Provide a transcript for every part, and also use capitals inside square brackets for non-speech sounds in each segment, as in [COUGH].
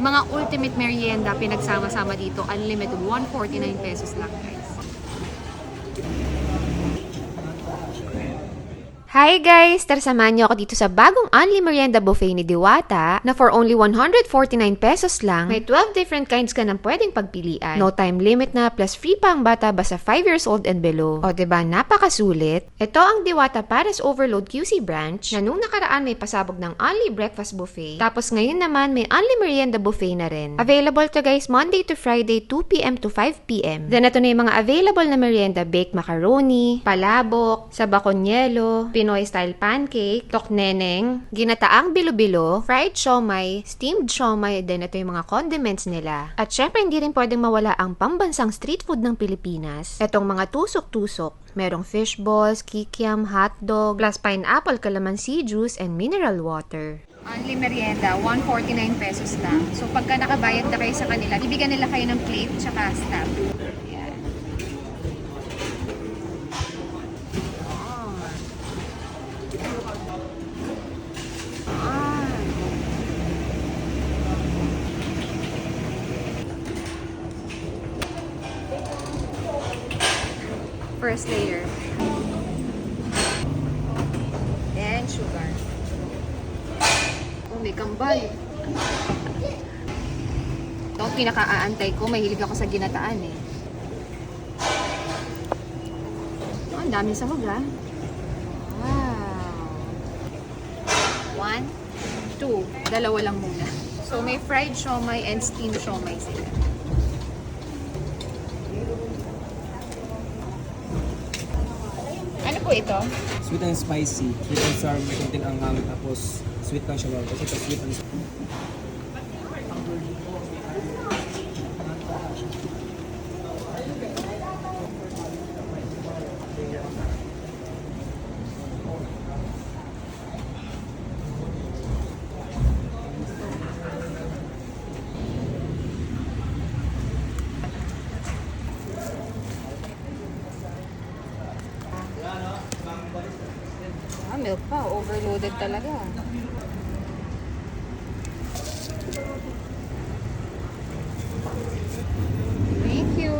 Mga ultimate merienda pinagsama-sama dito. Unlimited. 149 pesos lang guys. Hi guys! Tara niyo ako dito sa bagong Only Merienda Buffet ni Diwata na for only 149 pesos lang, may 12 different kinds ka ng pwedeng pagpilian. No time limit na plus free pa ang bata basta 5 years old and below. O ba napakasulit? Ito ang Diwata Paris Overload QC branch na nung nakaraan may pasabog ng Only Breakfast Buffet. Tapos ngayon naman may Only Merienda Buffet na rin. Available to guys Monday to Friday 2pm to 5pm. Then ito na yung mga available na merienda, baked macaroni, palabok, sabakonyelo, Pinoy style pancake, tokneneng, ginataang bilo-bilo, fried siomay, steamed siomay, then ito yung mga condiments nila. At syempre hindi rin pwedeng mawala ang pambansang street food ng Pilipinas. Etong mga tusok-tusok, merong fish balls, kikiam, hotdog, plus pineapple, calamansi juice, and mineral water. Only merienda, 149 pesos lang. So pagka nakabayad na kayo sa kanila, bibigyan nila kayo ng plate tsaka stamp. First layer. And sugar. Oh, may kambal. Ito ang pinaka-aantay ko. Mahilig ako sa ginataan eh. Oh, ang dami sahog ah. Wow. One, two. Dalawa lang muna. So, may fried siomay and steamed siomay sila. Po ito? Sweet and spicy. Sweet and sour, may konting anghang. Tapos sweet lang siya. Kasi ito sweet and Ah, milk pa. Overloaded talaga. Thank you.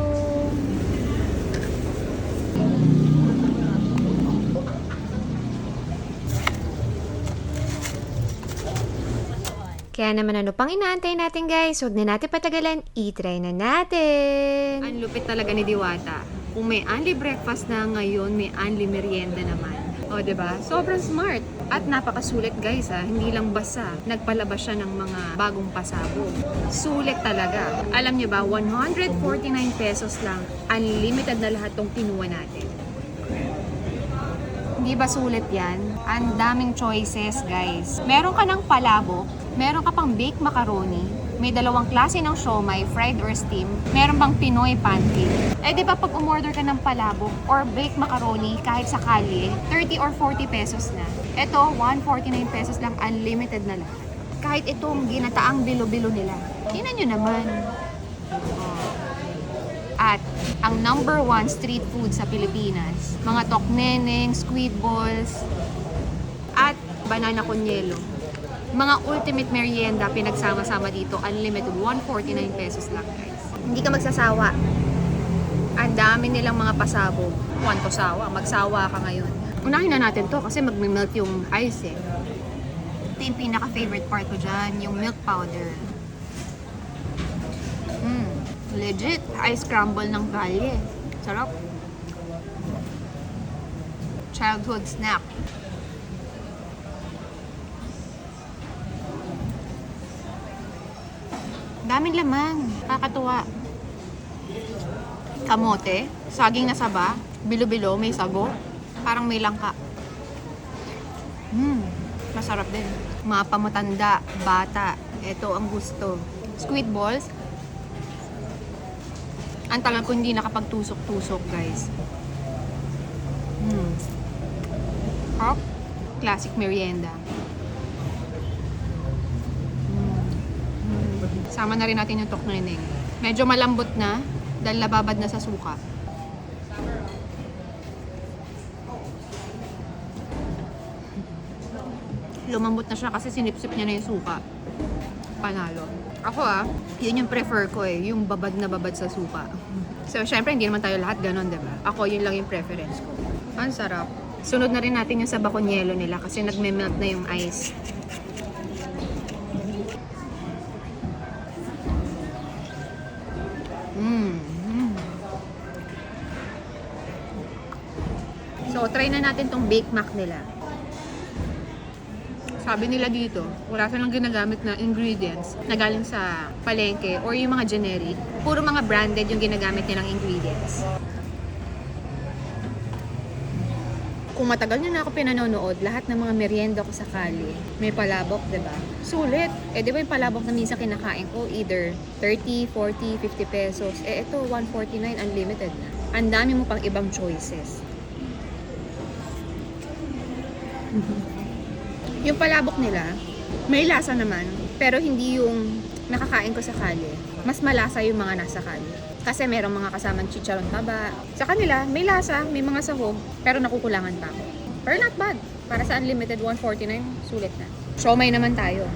Kaya naman ano pang inaantay natin guys? Huwag na natin patagalan, i-try na natin! Ang lupit talaga ni Diwata. Kung may only breakfast na ngayon, may only merienda naman. O, ba? Sobrang smart. At napakasulit guys ha. Hindi lang basa. Nagpalabas siya ng mga bagong pasabog. Sulit talaga. Alam niyo ba, 149 pesos lang. Unlimited na lahat tong kinuha natin. Hindi ba sulit yan? Ang daming choices, guys. Meron ka ng palabok, meron ka pang baked macaroni, may dalawang klase ng siomay, fried or steam, meron bang Pinoy pancake. Eh di ba pag umorder ka ng palabok or baked macaroni kahit sa kalye, 30 or 40 pesos na. Ito, 149 pesos lang, unlimited na lahat. Kahit itong ginataang bilo-bilo nila. Tingnan nyo naman. At ang number one street food sa Pilipinas, mga tokneneng, squid balls, at banana kunyelo. Mga ultimate merienda pinagsama-sama dito, unlimited, 149 pesos lang guys. Hindi ka magsasawa. Ang dami nilang mga pasabog. To sawa, magsawa ka ngayon. Unahin na natin to kasi magme-melt yung ice eh. Ito yung pinaka-favorite part ko dyan, yung milk powder. Mm, legit, ice crumble ng kalye. Sarap. Childhood snack. Daming laman. Kakatuwa. Kamote, saging na saba, bilo-bilo, may sago, parang may langka. Hmm, masarap din. Mga pamatanda, bata, ito ang gusto. Squid balls, ang tagal ko hindi nakapagtusok-tusok, guys. Hmm. Hop. Classic merienda. Hmm. Hmm. Sama na rin natin yung tokneneng. Medyo malambot na dahil nababad na sa suka. Lumambot na siya kasi sinipsip niya na yung suka. Panalo. Ako ah, yun yung prefer ko eh, yung babad na babad sa suka. So, syempre, hindi naman tayo lahat ganon, di ba? Ako, yun lang yung preference ko. Ang sarap. Sunod na rin natin yung sa bakonyelo nila kasi nagme-melt na yung ice. Try na natin tong Bake Mac nila. Sabi nila dito, wala silang ginagamit na ingredients na galing sa palengke or yung mga generic. Puro mga branded yung ginagamit nilang ingredients. Kung matagal na ako pinanonood, lahat ng mga merienda ko sa kali, may palabok, ba? Sulit. Eh, di ba yung palabok na minsan kinakain ko, either 30, 40, 50 pesos. Eh, ito, 149 unlimited na. Ang dami mo pang ibang choices. Yung palabok nila, may lasa naman, pero hindi yung nakakain ko sa kalye. Mas malasa yung mga nasa kalye. Kasi merong mga kasamang chicharon taba. Sa kanila, may lasa, may mga sahog, pero nakukulangan pa ako. Pero not bad. Para sa unlimited 149, sulit na. Siomay naman tayo.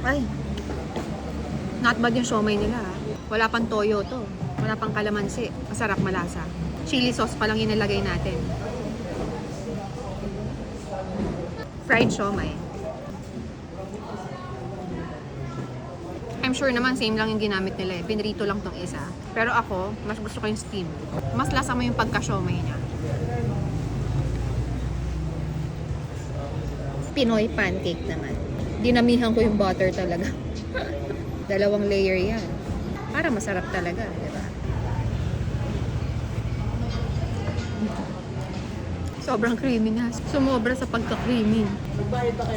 Ay, not bad yung siomay nila. ah. Wala pang toyo to. Wala pang kalamansi. Masarap malasa. Chili sauce pa lang inilagay natin. Fried siomay. I'm sure naman same lang yung ginamit nila eh. Pinrito lang tong isa. Pero ako, mas gusto ko yung steam. Mas lasa mo yung pagka-siomay niya. Pinoy pancake naman. Dinamihan ko yung butter talaga. [LAUGHS] Dalawang layer yan. Para masarap talaga, di ba? Sobrang creamy na. Sumobra sa pagka-creamy.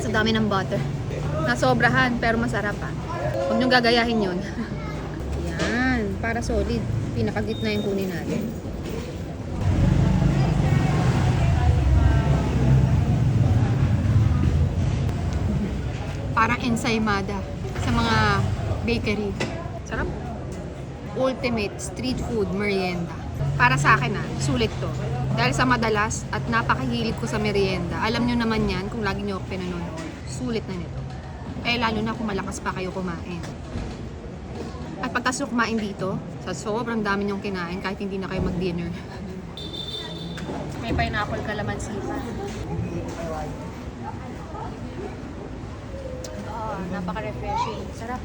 Sa dami ng butter. Nasobrahan, pero masarap pa. Huwag niyong gagayahin yun. [LAUGHS] Yan, para solid. Pinakagitna yung kunin natin. Parang ensaymada sa mga bakery. Sarap. Ultimate street food merienda. Para sa akin ah, sulit to. Dahil sa madalas at napakahilig ko sa merienda, alam nyo naman yan kung lagi nyo ako pinanonood. Sulit na nito. Eh lalo na kung malakas pa kayo kumain. At pagkas nyo kumain dito, sa sobrang dami nyong kinain kahit hindi na kayo mag-dinner. [LAUGHS] May pineapple calamansi pa. Oh, napaka-refreshing. Sarap.